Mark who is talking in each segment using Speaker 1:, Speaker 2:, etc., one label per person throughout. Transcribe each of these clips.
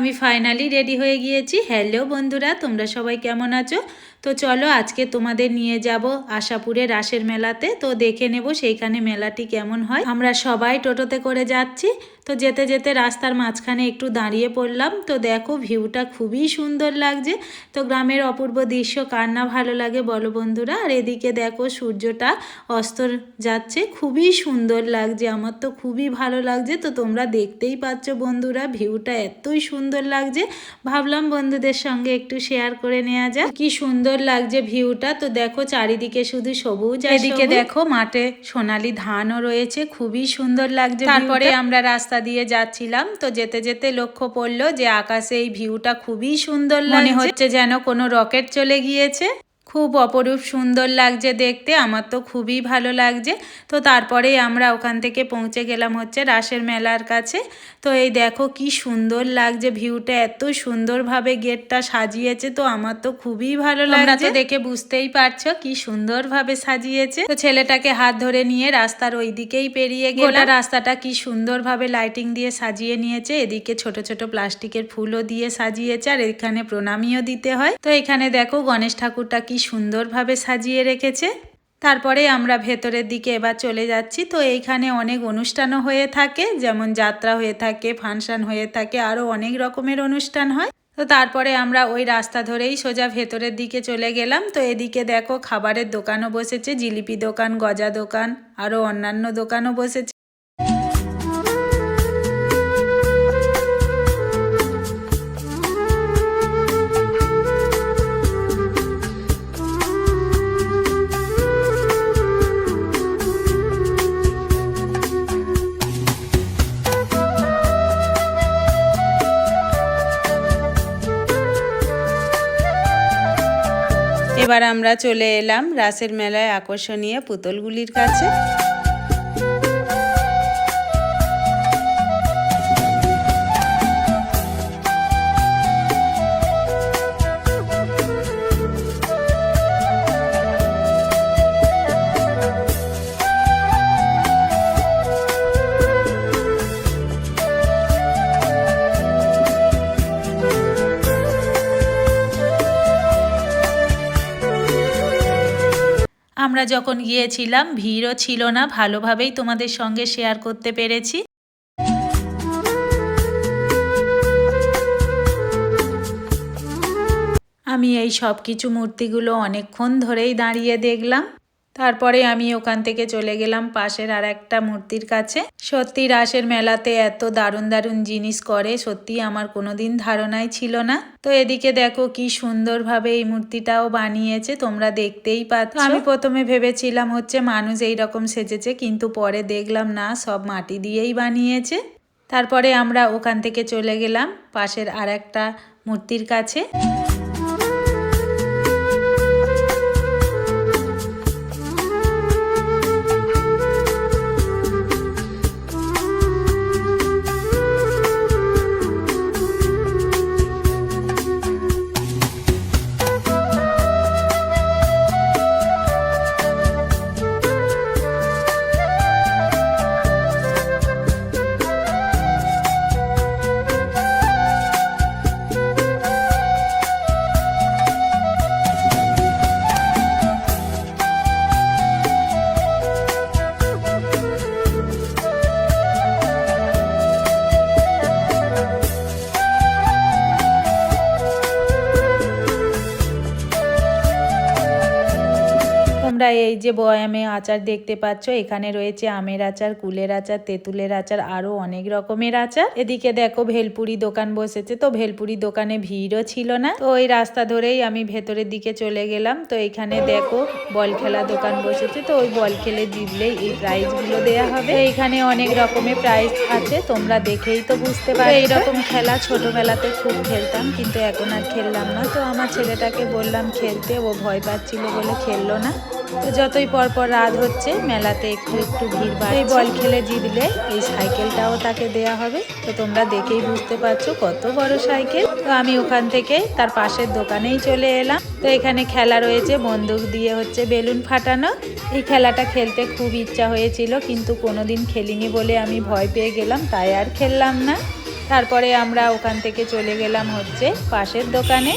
Speaker 1: আমি finally ready হয়ে গিয়েছি। হ্যালো বন্ধুরা তোমরা সবাই কেমন আছো? তো চলো আজকে তোমাদের নিয়ে যাব আশাপুরে রাসের মেলাতে। তো দেখে নেব সেইখানে মেলাটি কেমন হয়। আমরা সবাই টোটোতে করে যাচ্ছি। তো যেতে যেতে রাস্তার মাঝখানে একটু দাঁড়িয়ে পড়লাম। তো দেখো ভিউটা খুবই সুন্দর লাগছে। তো গ্রামের অপূর্ব দৃশ্য, কার না ভালো লাগে বলো বন্ধুরা। আর এদিকে দেখো সূর্যটা অস্ত যাচ্ছে। খুবই সুন্দর লাগছে, আমার তো খুবই ভালো লাগছে। তো তোমরা দেখতেই পাচ্ছ বন্ধুরা, ভিউটা এতই সুন্দর লাগছে। ভাবলাম বন্ধুদের সঙ্গে একটু শেয়ার করে নেওয়া যায় কি সুন্দর লাগছে ভিউটা। তো দেখো চারিদিকে শুধু সবুজ এদিকে দেখো মাঠে সোনালি ধানও রয়েছে খুবই সুন্দর লাগছে তারপরে আমরা রাস্তা দিয়ে যাচ্ছিলাম তো যেতে যেতে লক্ষ্য পড়ল যে আকাশে এই ভিউটা খুবই সুন্দর মনে হচ্ছে যেন কোনো রকেট চলে গিয়েছে। খুব অপরূপ সুন্দর লাগছে দেখতে আমার তো খুবই ভালো লাগছে। তো তারপরেই আমরা ওখান থেকে পৌঁছে গেলাম হচ্ছে রাসের মেলার কাছে। তো এই দেখো কি সুন্দর লাগছে ভিউটা এত সুন্দরভাবে গেটটা সাজিয়েছে তো আমার তো খুবই ভালো লাগছে। দেখে বুঝতেই পারছ কি সুন্দরভাবে সাজিয়েছে। তো ছেলেটাকে হাত ধরে নিয়ে রাস্তার ওই দিকেই পেরিয়ে গেলাম। রাস্তাটা কি সুন্দরভাবে লাইটিং দিয়ে সাজিয়ে নিয়েছে এদিকে ছোট ছোট প্লাস্টিকের ফুলও দিয়ে সাজিয়েছে আর এখানে প্রণামীও দিতে হয়। তো এখানে দেখো গণেশ ঠাকুরটা কি সুন্দরভাবে সাজিয়ে রেখেছে। তারপরে আমরা ভেতরের দিকে এবার চলে যাচ্ছি। তো এইখানে অনেক অনুষ্ঠানও হয়ে থাকে। যেমন যাত্রা হয়ে থাকে, ফাংশন হয়ে থাকে, আরও অনেক রকমের অনুষ্ঠান হয়। তো তারপরে আমরা ওই রাস্তা ধরেই সোজা ভেতরের দিকে চলে গেলাম। তো এদিকে দেখো, খাবারের দোকানও বসেছে, জিলিপি দোকান, গজা দোকান, আরও অন্যান্য দোকানও বসেছে। এবার আমরা চলে এলাম রাসের মেলায় আকর্ষণীয় পুতুলগুলির কাছে। আমরা যখন গিয়েছিলাম, ভিড়ও ছিল না, ভালোভাবেই তোমাদের সঙ্গে শেয়ার করতে পেরেছি। আমি এই সব কিছু মূর্তিগুলো অনেকক্ষণ ধরেই দাঁড়িয়ে দেখলাম। তারপরে আমি ওখান থেকে চলে গেলাম পাশের আর একটা মূর্তির কাছে। সত্যি রাসের মেলাতে এত দারুণ দারুণ জিনিস করে, সত্যি আমার কোনোদিন ধারণাই ছিল না। তো এদিকে দেখো কি সুন্দরভাবে এই মূর্তিটাও বানিয়েছে, তোমরা দেখতেই পাচ্ছ। আমি প্রথমে ভেবেছিলাম হচ্ছে মানুষ এই রকম সেজেছে, কিন্তু পরে দেখলাম না, সব মাটি দিয়েই বানিয়েছে। তারপরে আমরা ওখান থেকে চলে গেলাম পাশের আর একটা মূর্তির কাছে। এই যে বয়ামে আচার দেখতে পাচ্ছ, এখানে রয়েছে আমের আচার, কুলের আচার, তেঁতুলের আচার আরও অনেক রকমের আচার। এদিকে দেখো ভেলপুরি দোকান বসেছে, তো ভেলপুরি দোকানে ভিড়ও ছিল না। তো ওই রাস্তা ধরেই আমি ভেতরের দিকে চলে গেলাম। তো এখানে দেখো বল খেলা দোকান বসেছে, তো ওই বল খেলে জিতলেই এই প্রাইজগুলো দেয়া হবে। এখানে অনেক রকমের প্রাইজ আছে, তোমরা দেখেই তো বুঝতে পারো এইরকম খেলা ছোটবেলাতে খুব খেলতাম, কিন্তু এখন আর খেললাম না। তো আমার ছেলেটাকে বললাম, খেলতে। ও ভয় পাচ্ছিল বলে খেললো না। তো যতই পর পর রাত হচ্ছে, মেলাতে একটু একটু ভিড় বাড়ে এই বল খেলে জিতলে এই সাইকেলটাও তাকে দেয়া হবে। তো তোমরা দেখেই বুঝতে পারছ কত বড় সাইকেল। তো আমি ওখান থেকে তার পাশের দোকানেই চলে এলাম। তো এখানে খেলা রয়েছে, বন্দুক দিয়ে হচ্ছে বেলুন ফাটানো। এই খেলাটা খেলতে খুব ইচ্ছা হয়েছিল, কিন্তু কোনোদিন খেলিনি বলে আমি ভয় পেয়ে গেলাম, তাই আর খেললাম না। তারপরে আমরা ওখান থেকে চলে গেলাম হচ্ছে পাশের দোকানে।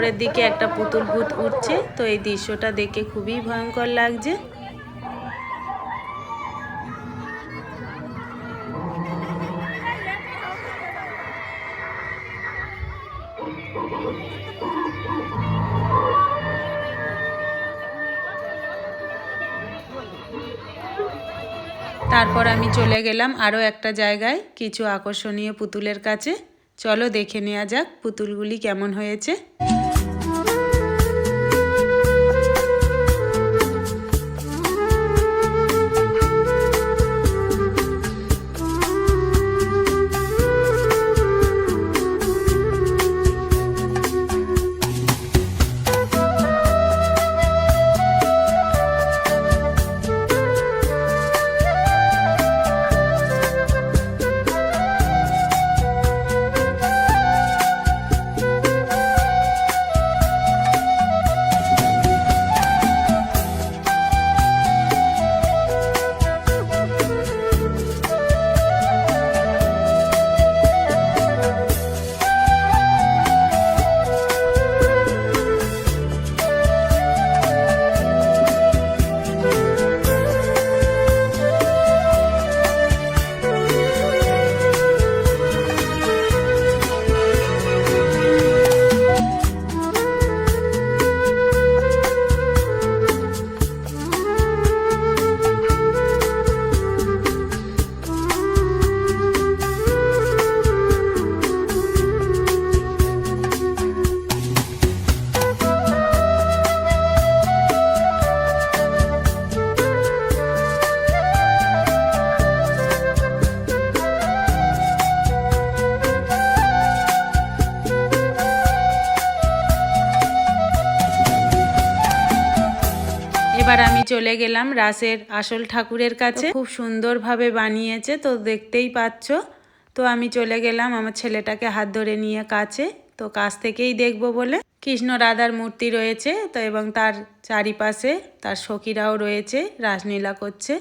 Speaker 1: ওপরের দিকে একটা পুতুল ভূত উঠছে, তো এই দৃশ্যটা দেখে খুবই ভয়ঙ্কর লাগছে। তারপর আমি চলে গেলাম আরও একটা জায়গায়, কিছু আকর্ষণীয় পুতুলের কাছে। চলো দেখে নেওয়া যাক পুতুলগুলি কেমন হয়েছে। চলে গেলাম রাসের আসল ঠাকুরের কাছে। খুব সুন্দরভাবে বানিয়েছে, তো দেখতেই পাচ্ছ। তো আমি চলে গেলাম আমার ছেলেটাকে হাত ধরে নিয়ে কাছে। তো কাছ থেকেই দেখব বলে। কৃষ্ণ রাধার মূর্তি রয়েছে, তো এবং তার চারিপাশে তার সখীরাও রয়েছে, রাসলীলা করছে।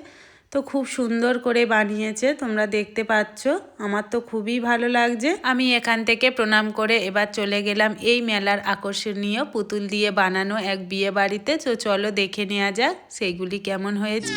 Speaker 1: তো খুব সুন্দর করে বানিয়েছে, তোমরা দেখতে পাচ্ছ। আমার তো খুবই ভালো লাগছে। আমি এখান থেকে প্রণাম করে এবার চলে গেলাম এই মেলার আকর্ষণীয় পুতুল দিয়ে বানানো এক বিয়ে বাড়িতে তো চলো দেখে নেওয়া যাক সেইগুলি কেমন হয়েছে।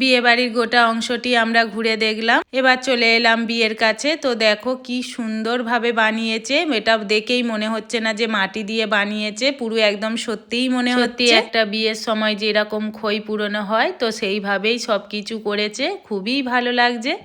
Speaker 1: বিয়ে বাড়ির গোটা অংশটি আমরা ঘুরে দেখলাম। এবার চলে এলাম বিয়ের কাছে। তো দেখো কি সুন্দরভাবে বানিয়েছে। এটা দেখেই মনে হচ্ছে না যে মাটি দিয়ে বানিয়েছে। পুরো একদম সত্যিই মনে হচ্ছে। একটা বিয়ের সময় যেরকম খই পুরনো হয় তো সেইভাবেই সব কিছু করেছে। খুবই ভালো লাগছে।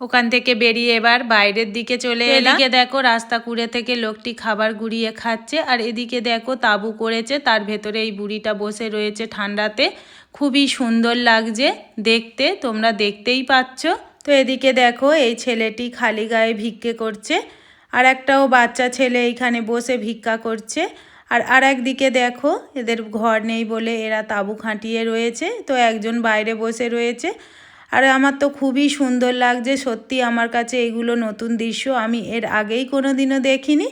Speaker 1: ওখান থেকে বেরিয়ে এবার বাইরের দিকে চলে এদিকে দেখো রাস্তা কুড়ে থেকে লোকটি খাবার গুড়িয়ে খাচ্ছে, আর এদিকে দেখো তাবু করেছে, তার ভেতরে এই বুড়িটা বসে রয়েছে ঠান্ডাতে। খুবই সুন্দর লাগছে দেখতে, তোমরা দেখতেই পাচ্ছ। তো এদিকে দেখো এই ছেলেটি খালি গায়ে ভিক্ষে করছে, আর একটাও বাচ্চা ছেলে এইখানে বসে ভিক্ষা করছে। আর আর একদিকে দেখো এদের ঘর নেই বলে এরা তাবু খাটিয়ে রয়েছে, তো একজন বাইরে বসে রয়েছে। আর আমার তো খুবই সুন্দর লাগছে, সত্যি আমার কাছে এগুলো নতুন দৃশ্য আমি এর আগেই কোনো দিনও দেখিনি।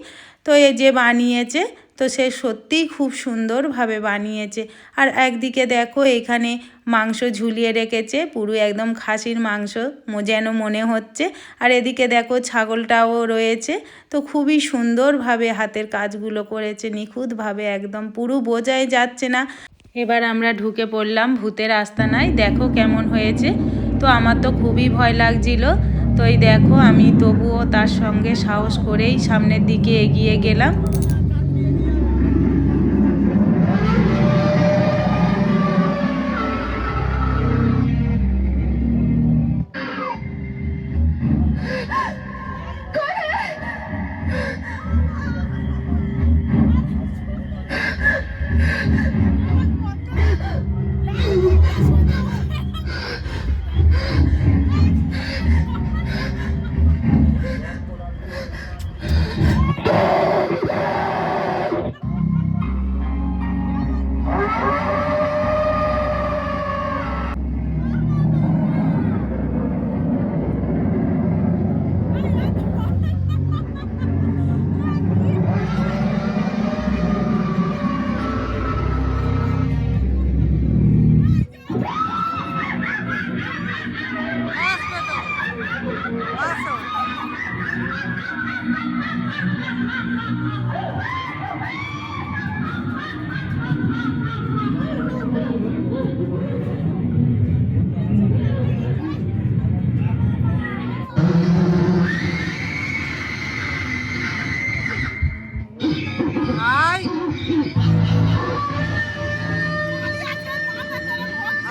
Speaker 1: তো এ যে বানিয়েছে, তো সে সত্যিই খুব সুন্দরভাবে বানিয়েছে। আর একদিকে দেখো এখানে মাংস ঝুলিয়ে রেখেছে, পুরো একদম খাসির মাংস যেন মনে হচ্ছে। আর এদিকে দেখো ছাগলটাও রয়েছে, তো খুবই সুন্দরভাবে হাতের কাজগুলো করেছে, নিখুঁতভাবে একদম পুরো বোঝাই যাচ্ছে না। এবার আমরা ঢুকে পড়লাম ভূতের আস্তানায়, দেখো কেমন হয়েছে। তো আমার তো খুবই ভয় লাগছিল। তো এই দেখো আমি তবুও তার সঙ্গে সাহস করেই সামনের দিকে এগিয়ে গেলাম।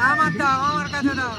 Speaker 2: আমার দাও আমার কাছে দাও।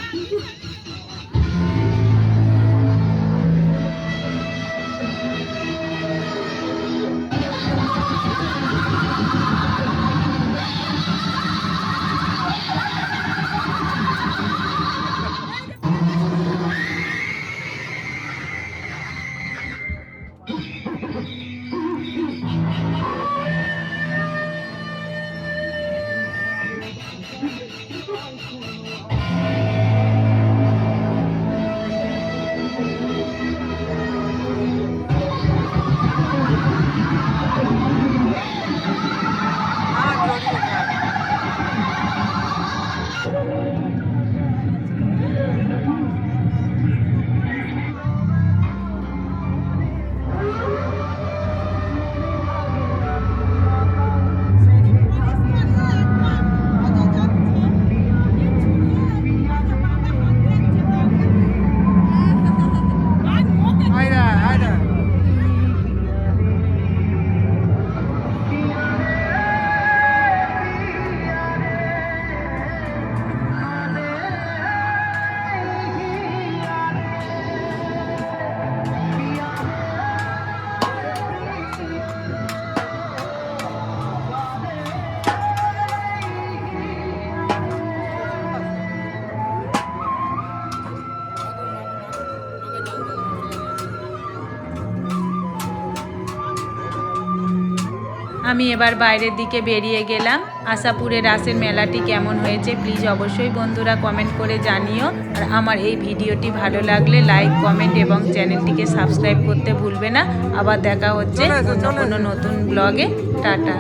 Speaker 1: আমি এবার বাইরের দিকে বেরিয়ে গেলাম। আশাপুরে রাসের মেলাটি কেমন হয়েছে প্লিজ অবশ্যই বন্ধুরা কমেন্ট করে জানিও। আর আমার এই ভিডিওটি ভালো লাগলে লাইক কমেন্ট এবং চ্যানেলটিকে সাবস্ক্রাইব করতে ভুলবে না। আবার দেখা হচ্ছে অন্য কোনো নতুন ব্লগে। টাটা।